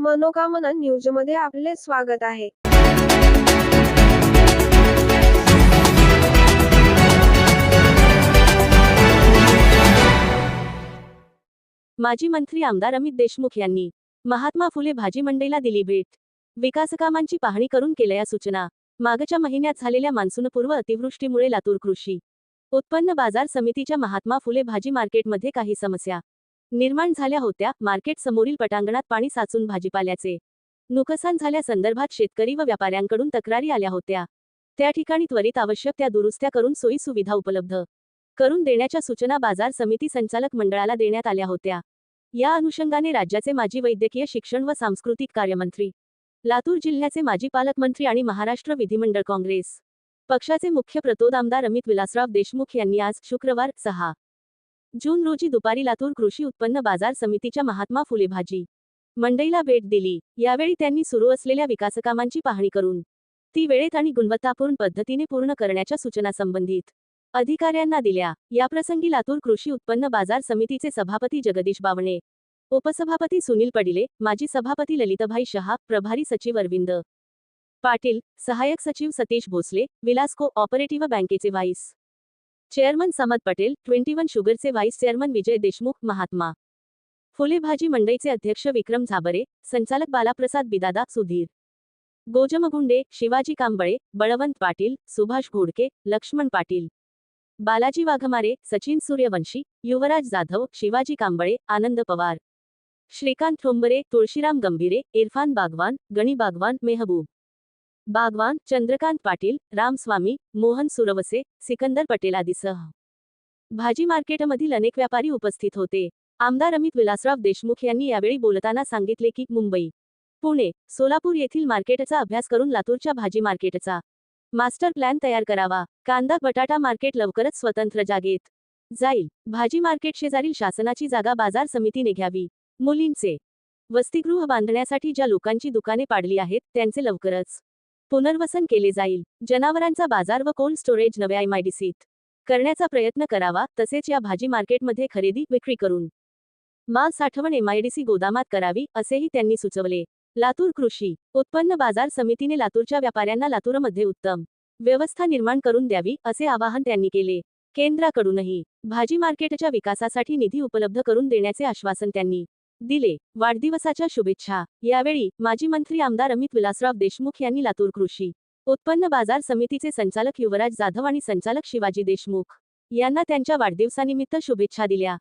मनोकामना न्यूजमध्ये आपले स्वागत आहे. माजी मंत्री आमदार अमित देशमुख यांनी महात्मा फुले भाजी मंडईला दिली भेट. विकासकामांची पाहणी करून केल्या सूचना. मागच्या महिन्यात झालेल्या मान्सूनपूर्व अतिवृष्टीमुळे लातूर कृषी. उत्पन्न बाजार समितीच्या महात्मा फुले भाजी मार्केटमध्ये काही समस्या. निर्माण झाल्या होत्या मार्केट समोरील पटांगणात पाणी साचून भाजीपाल्याचे नुकसान झाल्यासंदर्भात शेतकरी व व्यापाऱ्यांकडून तक्रारी आल्या होत्या. त्या ठिकाणी त्वरित आवश्यक त्या दुरुस्त्या करून सोयी सुविधा उपलब्ध करून देण्याच्या सूचना बाजार समिती संचालक मंडळाला देण्यात आल्या होत्या. या अनुषंगाने राज्याचे माजी वैद्यकीय शिक्षण व सांस्कृतिक कार्यमंत्री लातूर जिल्ह्याचे माजी पालकमंत्री आणि महाराष्ट्र विधिमंडळ काँग्रेस पक्षाचे मुख्य प्रतोद आमदार अमित विलासराव देशमुख यांनी आज शुक्रवार सहा जून रोजी दुपारी लातूर कृषी उत्पन्न बाजार समितीच्या महात्मा फुले भाजी मंडईला भेट दिली. यावेळी त्यांनी सुरू असलेल्या विकासकामांची पाहणी करून ती वेळेत आणि गुणवत्तापूर्ण पद्धतीने पूर्ण करण्याच्या सूचना संबंधित अधिकाऱ्यांना दिल्या. याप्रसंगी लातूर कृषी उत्पन्न बाजार समितीचे सभापती जगदीश बावणे उपसभापती सुनील पडिले माजी सभापती ललितभाई शहा प्रभारी सचिव अरविंद पाटील सहाय्यक सचिव सतीश भोसले विलासको ऑपरेटिव्ह बँकेचे vice chairman Samad Patel twenty one शुगरचे vice chairman Vijay Deshmukh Mahatma. Phule भाजी मंडईचे अध्यक्ष विक्रम झाबरे संचालक बालाप्रसाद बिदादा सुधीर. गोजमगुंडे शिवाजी कांबळे बळवंत पाटील सुभाष घोडके लक्ष्मण पाटील. बालाजी वाघमारे सचिन सूर्यवंशी युवराज जाधव शिवाजी कांबळे आनंद पवार. श्रीकांत ठोंबरे तुळशीराम गंभीरे इरफान बागवान गणी बागवान मेहबूब. बागवान चंद्रकांत पाटील रामस्वामी मोहन सुरवसे सिकंदर पटेल आदीसह भाजी मार्केटमधील अनेक व्यापारी उपस्थित होते. आमदार अमित विलासराव देशमुख यांनी यावेळी बोलताना सांगितले की मुंबई पुणे सोलापूर येथील मार्केटचा अभ्यास करून लातूरच्या भाजी मार्केटचा मास्टर प्लॅन तयार करावा. कांदा बटाटा मार्केट लवकरच स्वतंत्र जागेत जाईल. भाजी मार्केट शेजारील शासनाची जागा बाजार समितीने घ्यावी. मुलींचे वसतिगृह बांधण्यासाठी ज्या लोकांची दुकाने पाडली आहेत त्यांचे लवकरच पुनर्वसन केले जाईल. जनावरांचा बाजार व कोल्ड स्टोरेज नव्या एमआयडीसीत करण्याचा प्रयत्न करावा तसेच या भाजी मार्केटमध्ये खरेदी विक्री करून माल साठवण एमआयडीसी गोदामात करावी असेही त्यांनी सुचवले. लातूर कृषी उत्पन्न बाजार समितीने लातूरच्या व्यापाऱ्यांना लातूरमध्ये उत्तम व्यवस्था निर्माण करून द्यावी असे आवाहन त्यांनी केले. केंद्राकडूनही भाजी मार्केटच्या विकासासाठी निधी उपलब्ध करून देण्याचे आश्वासन त्यांनी दिले. वाढदिवसाच्या शुभेच्छा. यावेळी माजी मंत्री आमदार अमित विलासराव देशमुख यांनी लातूर कृषी उत्पन्न बाजार समितीचे संचालक युवराज जाधव आणि संचालक शिवाजी देशमुख यांना त्यांच्या वाढदिवसानिमित्त शुभेच्छा दिल्या.